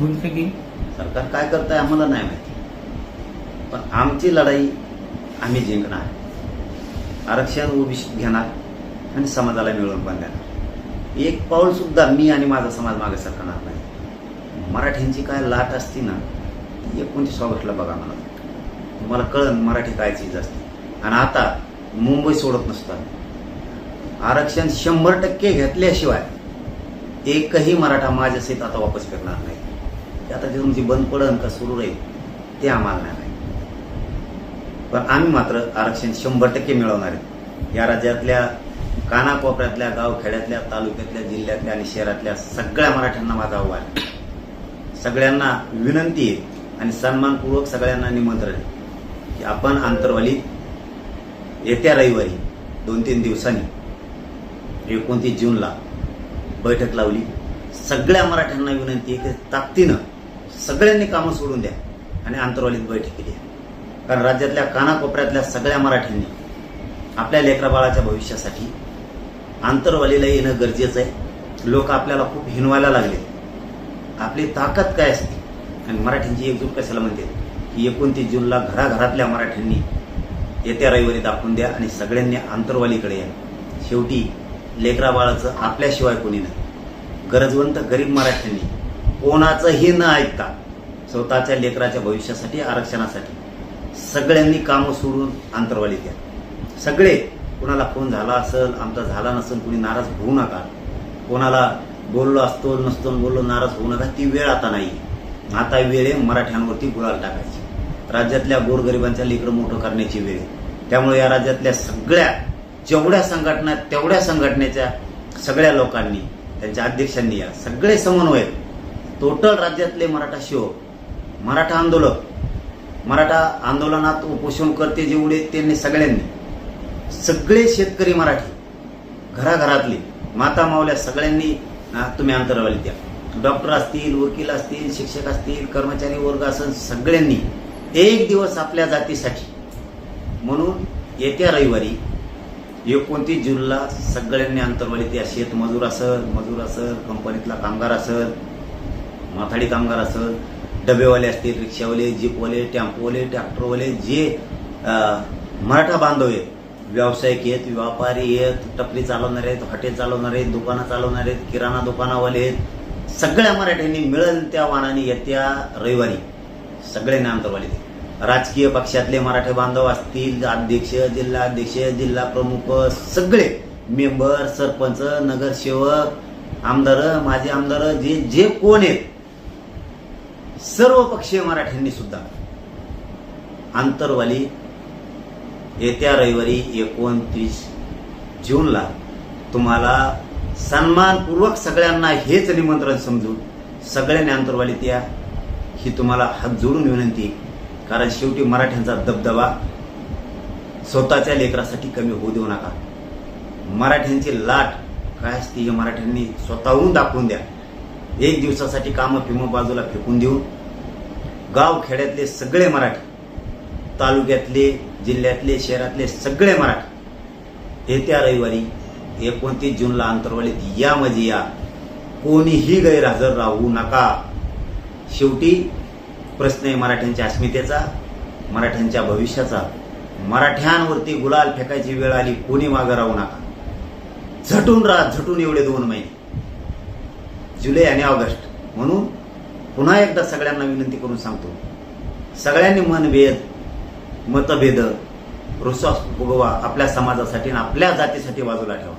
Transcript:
भूमिका की? सरकार काय करत आहे आम्हाला नाही माहिती. पण आमची लढाई आम्ही जिंकणार. आरक्षण ओबीसी घेणार आणि समाजाला मिळवून पण देणार. एक पाऊल सुद्धा मी आणि माझा समाज मागे सरकणार नाही. मराठ्यांची काय लाट असती ना ती एकोणतीस ऑगस्टला बघा मला. तुम्हाला कळन मराठी काय चीज असते. आणि आता मुंबई सोडत नसतात आरक्षण शंभर टक्के घेतल्याशिवाय एकही मराठा माझ्या सीत आता वापस फिरणार नाही. की आता जे तुमची बंद पडन का सुरू राहील ते आम्हाला नाही पण आम्ही मात्र आरक्षण शंभर टक्के मिळवणार आहे. या राज्यातल्या कानाकोपऱ्यातल्या गावखेड्यातल्या तालुक्यातल्या जिल्ह्यातल्या आणि शहरातल्या सगळ्या मराठ्यांना माझा आव्हान आहे. सगळ्यांना विनंती आहे आणि सन्मानपूर्वक सगळ्यांना निमंत्रण आहे की आपण आंतरवालीत येत्या रविवारी दोन तीन दिवसांनी एकोणतीस जूनला बैठक लावली. सगळ्या मराठ्यांना विनंती आहे की ताकदीनं सगळ्यांनी कामं सोडून द्या आणि आंतरवालीत बैठक केली कारण राज्यातल्या कानाकोपऱ्यातल्या सगळ्या मराठ्यांनी आपल्या लेकराबाळाच्या भविष्यासाठी आंतरवालीला येणं गरजेचं आहे. लोक आपल्याला खूप हिनवायला लागले. आपली ताकद काय असते? आणि मराठ्यांची एकजूट कशाला म्हणते? की एकोणतीस जूनला घराघरातल्या मराठ्यांनी येत्या रविवारी दाखवून द्या आणि सगळ्यांनी आंतरवालीकडे या. शेवटी लेकरा बाळाचं आपल्याशिवाय कोणी नाही. गरजवंत गरीब मराठ्यांनी कोणाचंही न ऐकता स्वतःच्या लेकराच्या भविष्यासाठी आरक्षणासाठी सगळ्यांनी कामं सोडून अंतरवाली द्या. सगळे कोणाला फोन झाला असेल आमचा झाला नसेल कुणी नाराज होऊ नका. कोणाला बोललो असतो नसतो बोललो नाराज होऊ नका ती वेळ आता नाही. आता वेळ आहे मराठ्यांवरती गुळाल टाकायची. राज्यातल्या गोरगरिबांच्या लेकरं मोठं करण्याची वेळ आहे. त्यामुळे या राज्यातल्या सगळ्या जेवढ्या संघटना तेवढ्या संघटनेच्या सगळ्या लोकांनी त्यांच्या अध्यक्षांनी या सगळे समन्वय टोटल राज्यातले मराठा शिव मराठा आंदोलक मराठा आंदोलनात उपोषण करते जेवढे त्यांनी सगळ्यांनी. सगळे शेतकरी मराठी घराघरातले माता मावल्या सगळ्यांनी तुम्ही अंतरावली द्या. डॉक्टर असतील वकील असतील शिक्षक असतील कर्मचारी वर्ग असेल सगळ्यांनी एक दिवस आपल्या जातीसाठी. म्हणून येत्या रविवारी एकोणतीस जूनला सगळ्यांनी अंतरवालीत त्या शेतमजूर असेल मजूर असेल कंपनीतला कामगार असेल माथाडी कामगार असेल डबेवाले असतील रिक्षावाले जीपवाले टेम्पोवाले ट्रॅक्टरवाले जे मराठा बांधव आहेत व्यावसायिक आहेत व्यापारी आहेत टपरी चालवणारे आहेत हॉटेल चालवणारे आहेत दुकानं चालवणारे आहेत किराणा दुकानावाले आहेत सगळ्या मराठ्यांनी मिळेल त्या वाहनाने येत्या रविवारी सगळे अंतरवाली राजकीय पक्षातले मराठे बांधव असतील अध्यक्ष जिल्हा अध्यक्ष जिल्हा प्रमुख सगळे मेंबर सरपंच नगरसेवक आमदार माजी आमदार जे जे कोण आहेत सर्व पक्षीय मराठ्यांनी सुद्धा आंतरवाली येत्या रविवारी एकोणतीस जूनला तुम्हाला सन्मानपूर्वक सगळ्यांना हेच निमंत्रण समजून सगळ्यांनी आंतरवालीत या. ही तुम्हाला हात जोडून विनंती कारण शेवटी मराठ्यांचा दबदबा स्वतःच्या लेकरासाठी कमी होऊ देऊ नका. मराठ्यांची लाट काय असते हे मराठ्यांनी स्वतःहून दाखवून द्या. एक दिवसासाठी कामं फिमं बाजूला फेकून देऊन गाव खेड्यातले सगळे मराठी तालुक्यातले जिल्ह्यातले शहरातले सगळे मराठी येत्या रविवारी एकोणतीस जूनला अंतरवालीत या म्हणजे या. कोणीही गैरहजर राहू नका. शेवटी प्रश्न आहे मराठ्यांच्या अस्मितेचा मराठ्यांच्या भविष्याचा. मराठ्यांवरती गुलाल फेकायची वेळ आली कोणी मागं राहू नका. झटून राहा झटून एवढे दोन महिने. जुलै आणि ऑगस्ट. म्हणून पुन्हा एकदा सगळ्यांना विनंती करून सांगतो. सगळ्यांनी मनभेद मतभेद रुसा फुगवा आपल्या समाजासाठी आणि आपल्या जातीसाठी बाजूला ठेवा.